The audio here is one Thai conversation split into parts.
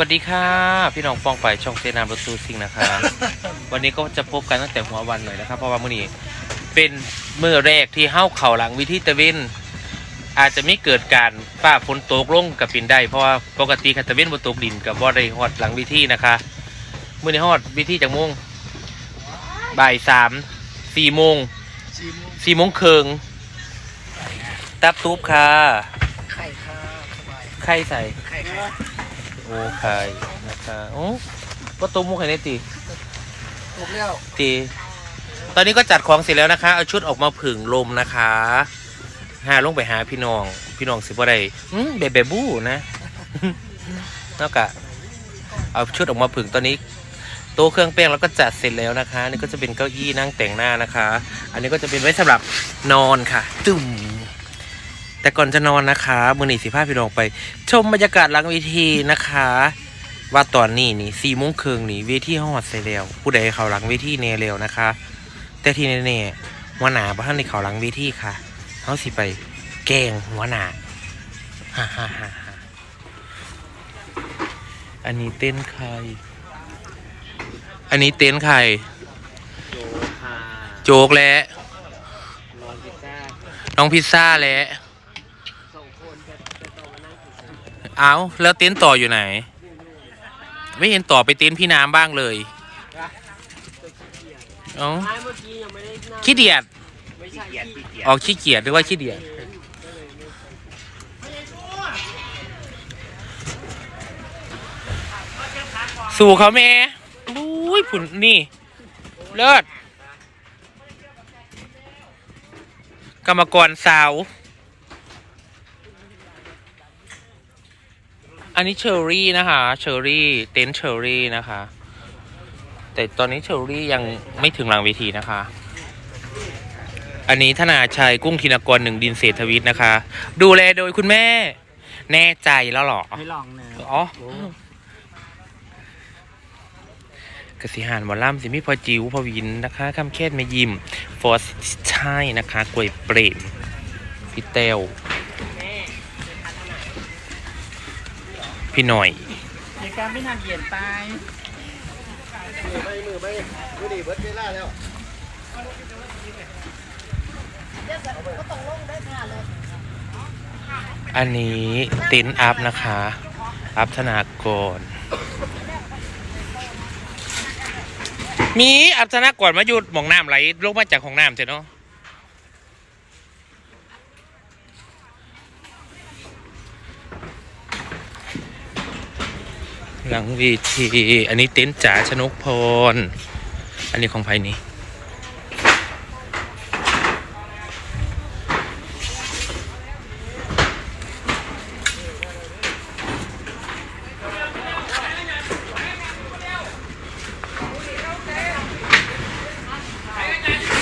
วัสดีค่ะ พี่น้องฟองไปช่องเซนามรถตูซิงนะคะ วันนี้ก็จะพบกันตั้งแต่หัววันเลยนะครับ เพราะว่ามื้อนี้เป็นมื้อแรกที่เฮ้าเข่าหลังวิธีตะเวนอาจจะไม่เกิดการฟ้าฝนตกลงกับปินได้เพราะว่าปกติคันตะเวนบนตกดินกับบ่ได้ฮอดหลังวิธีนะคะมื้อนี้ฮอดวิธีจากโมงบ่ายสามสี่โมงสี่โมงสี่โมงครึ่งตับทุบค่ะไข่ค่ะสบายไข่ใส่ไข่ ค่ะโอ้ไข่นะคะโอ้ก็ต้มมุกไข่ในตีถูกแล้วตี ตอนนี้ก็จัดของเสร็จแล้วนะคะ เอาชุดออกมาผึ่งลมนะคะหาลงไปหาพี่น้อง พี่น้องสิบ่ได้อืมเบเบบู้นะ แล้วก็เอาชุดออกมาผึ่งตอนนี้โต๊ะเครื่องแป้งแล้วก็จัดเสร็จแล้วนะคะ นี่ก็จะเป็นเก้าอี้นั่งแต่งหน้านะคะ อันนี้ก็จะเป็นไว้สำหรับนอนค่ะตึม แต่ก่อนจะนอนนะคะมือหนีสิพาพี่น้องไป ชมบรรยากาศหลังเวทีนะคะ ว่าตอนนี้นี่สี่โมงครึ่งนี่เวทีฮอดใส่แล้วผู้ใดเขาหลังเวทีแน่แล้วนะคะ แต่ที่แน่ๆหัวหน้าบ้านในเขาหลังเวทีค่ะเขาสิไปแกล้งหัวหน้าฮ่าฮ่าฮ่าฮ่าอันนี้เต้นใคร อันนี้เต้นใคร โจค่ะโจกและนอนพิซซ่าน้องพิซซ่าและ สองคนจะจะต้องมานั่งกิน เอาแล้วเต้นต่ออยู่ไหน ไม่เห็นต่อไปเต้นพี่น้ำบ้างเลยเอ้าท้ายเมื่อกี้ยังไม่ได้นั่งขี้เดียดไม่ใช่ขี้เกียจออกขี้เกียจหรือว่าขี้เดียดสู่เขาแม่อุ้ยผุนนี่ เลิศกรรมกรสาว อันนี้เชอรี่นะคะ เชอรี่เต็นท์เชอรี่นะคะ แต่ตอนนี้เชอรี่ยังไม่ถึงหลังเวทีนะคะ อันนี้ธนาชัยกุ้งธินกรหนึ่งดินเศรษฐวิทย์นะคะ ดูแลโดยคุณแม่ แน่ใจแล้วเหรอให้ลองเนยอ๋อกสิหารหมอล่ำสิมีพอจิวพอวินนะคะคำแค่นไม่ยิม ฟอสใช่นะคะกล้วยเปรมพี่เตว พี่หน่อยในการไม่นานเย็นตายมือไปมือไปมือดีเบิดเวลาแล้วอันนี้ต็นอัพนะคะ อัพธนากร มีอัพธนากรมาหยุดมองน้ำไหลลงมาจากของน้ำเถอะเนาะ หลังวีทีอันนี้เต็นท์จ๋าชนกพร อันนี้ของไพนี่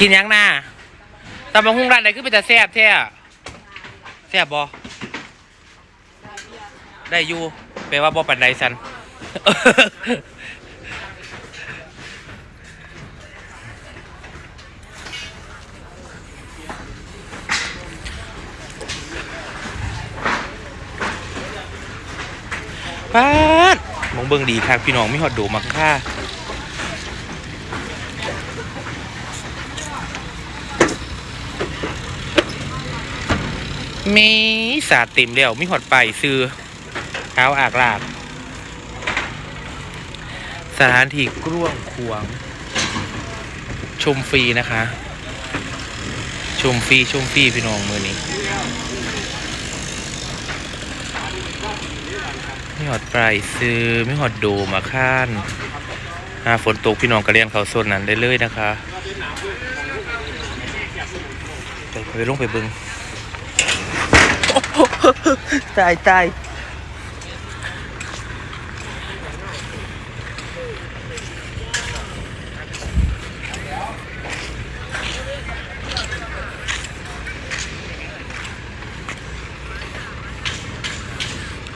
กินยังหน้าตำบักหุ่งร้านไหนคือเป็นแต่แซ่บแท้อะแซ่บบ่ได้อยู่แปลว่าบ่ปันใดสัน ป้าดมองเบิ่งดีครับพี่น้องมีฮอดโดมักค่ามีสาดเต็มแล้วมีหอดไปซื้อเท้าอากลาก สถานที่กล้วงควง ชมฟรีนะคะ ชมฟรีชมฟรีพี่น้องมือนี้ไม่หอดปลายซื้อไม่หอดโดมาข้านหาฝนตกพี่น้องกระเรียนเขาโซนนั้นได้เลยนะคะไปไปลงไปบิงตายตาย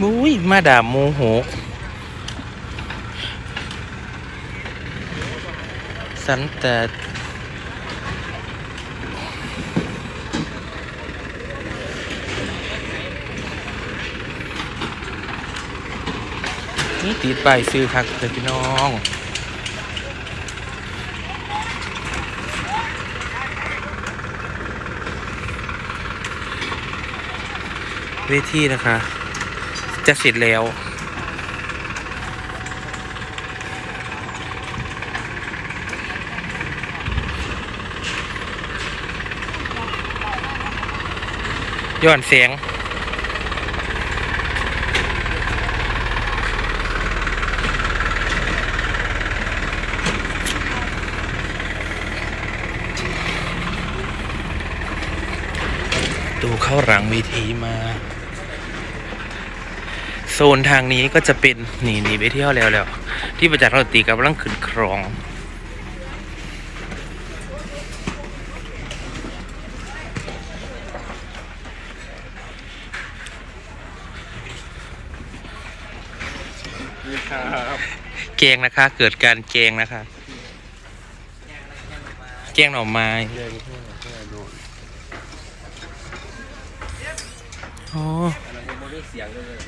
มุ้ยมาด่าโมโหสันแต่นี่ติดใบซื้อคักเลยพี่น้องเวทีนะคะ จะเสร็จแล้ว ย้อนเสียงดูเข้าหลังเวทีมา โซนทางนี้ก็จะเป็นหนีหนีไปเที่ยวแล้วแล้วที่ประจักษ์เราตีกับร่างขึ้นครองนี่ครับแกงนะคะ เกิดการแกงนะคะ แกงหน่อไม้เรียนเพื่อ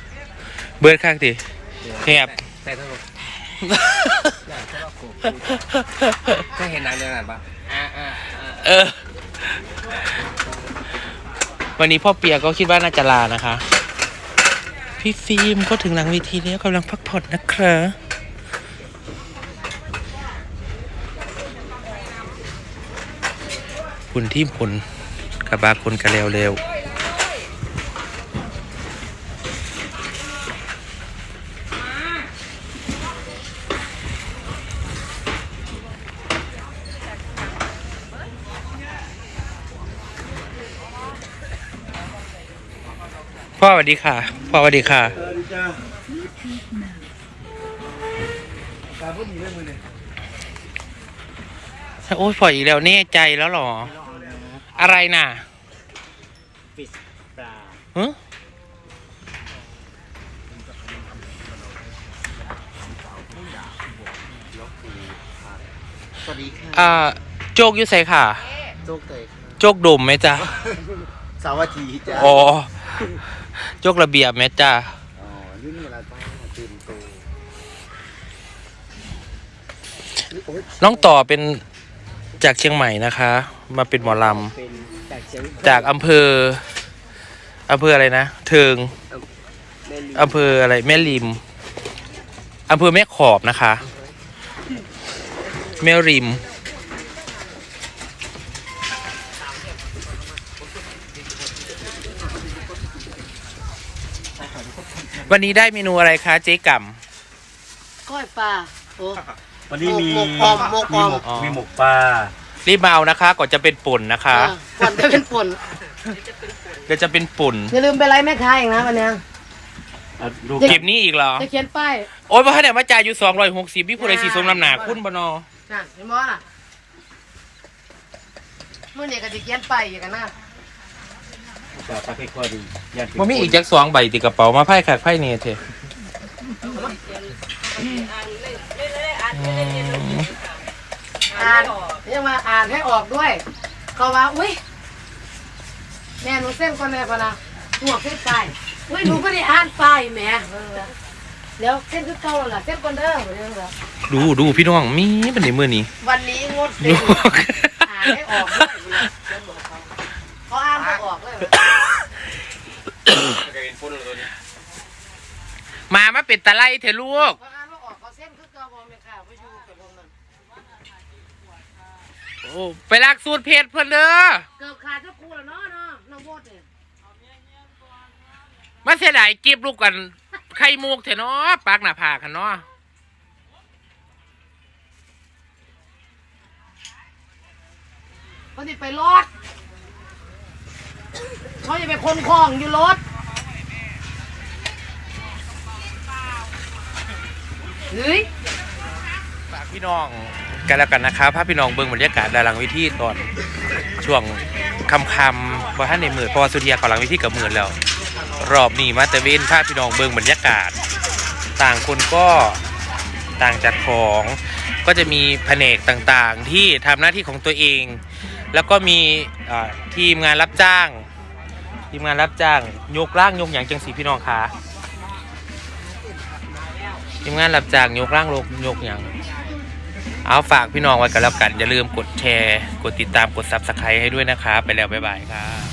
น เพื่อนโดนโอ้เราจะไม่ได้เสียงเลยเบิร์ดข้างดิแคบใส่ทั้งหมดอยากจะว่าโขกเคยเห็นหนังเรื่องนั้นปะอ่าอ่าอ่าเออ วันนี้พ่อเปียก็คิดว่าน่าจะลานะคะ พี่ฟิล์มก็ถึงหลังเวทีแล้วกำลังพักผ่อนนะคะคุณที่ผลกับบาคนกันเร็ว พ่อสวัสดีค่ะ พ่อสวัสดีค่ะสวัสดีจ้าการพูดดีเรื่องมือเนี่ยโอ้ยปล่อยอีกแล้วแน่ใจแล้วเหรอ อะไรน่ะปิดปลาฮะสวัสดีค่ะอ่าโจกอยุใส่ค่ะ โจ๊กเตยโจกดมไหมจ๊ะ สาวัตถีจ้าอ๋อ โจกระเบียบไหมจ๊ะอ๋อยื่นเวลาจ้าตื่นตัวนี่โอ๊ยน้องต่อเป็นจากเชียงใหม่นะคะ มาเป็นหมอลเป็นจากเชียงำจากอำเภออำเภออะไรนะเทิงแม่ลีอำเภออะไรแม่ริมอำเภอแม่ขอบนะคะ แม่ริม วันนี้ได้เมนูอะไรคะเจ๊ก่ำ ก้อยปลาโอ้ วันนี้มีหมกออมหมกออม อ๋อ มีหมกปลารีบมาเอานะคะก่อนจะเป็นป่นนะคะอ่าก่อนจะเป็นป่นเดี๋ยวจะเป็นป่น อย่าลืมไปไลฟ์แม่ค้าอีกนะวันเนี้ย อะดูเก็บนี้อีกเหรอ จะเขียนป้ายโอ้ยพ่อเนี่ยมาจ่ายอยู่สองร้อยหกสิบพี่ผู้ใดสีสมน้ำหนาคุณบนอน่ะเห็นบ่ล่ะมื่อเนี่ยก็จะเขียนป้ายอีกกันนะปลาปลาค่อยๆดียัน มันมีอีกจักสองใบติดกระเป๋ามาไพ่ขาดไพ่เนี่ยเถอะอืมอ่านยังมาอ่านให้ออกด้วย เขาว่า อุ้ยแม่หนูเส้นก่อนเลยพะนะหัวเส้นป้ายอุ้ยหนูก็ได้อ่านป้ายแหม่เออเดี๋ยวเส้นคือเก่าแล้วล่ะเส้นก่อนเด้อเดี๋ยวเดี๋ยวดูดูพี่น้องมีเป็นในมือนี้ วันนี้งดเส้ดูนอ่านให้ออกด้วยเขาอ่านไม่ออกเลย มามาเป็นตะไลเถอะลูกไม่ออกเขาเส้นคือลูกโอ้ไปลากสูตรเพจเพื่อนเด้อเกือบขาดเจ้าครูแล้วเนาะเนาะน้องโบดเนี่ยมาเสียดายจีบลูกกันไข่มูกเถอะเนาะปากหน้าผากกันเนาะเขาจะไปรถ เขาจะไปคนของอยู่รถ เฮ้ย ฝากพี่น้องกันแล้วกันนะครับภาพพี่น้องเบิ่งบรรยากาศด้านหลังเวิธีตอนช่วงคำคำๆพอท่านในมือเพราะว่าสุริยก่อนหลังเวิธีกับมือแล้ว รอบนี้มาแต่เว้นภาพพี่น้องเบิ่งบรรยากาศ ต่างคนก็ต่างจัดของก็จะมีแผนกต่างๆ ที่ทำหน้าที่ของตัวเอง แล้วก็มีอ่าทีมงานรับจ้าง ทีมงานรับจ้างยกร่างยกอย่างจังสีพี่น้องคะทีมงานรับจ้างยกร่างโลกยกอย่างเอาฝากพี่น้องไว้กันแล้วกัน อย่าลืมกดแชร์ กดติดตามกดซับสไครต์ให้ด้วยนะคะ ไปแล้วบ๊ายบายครับ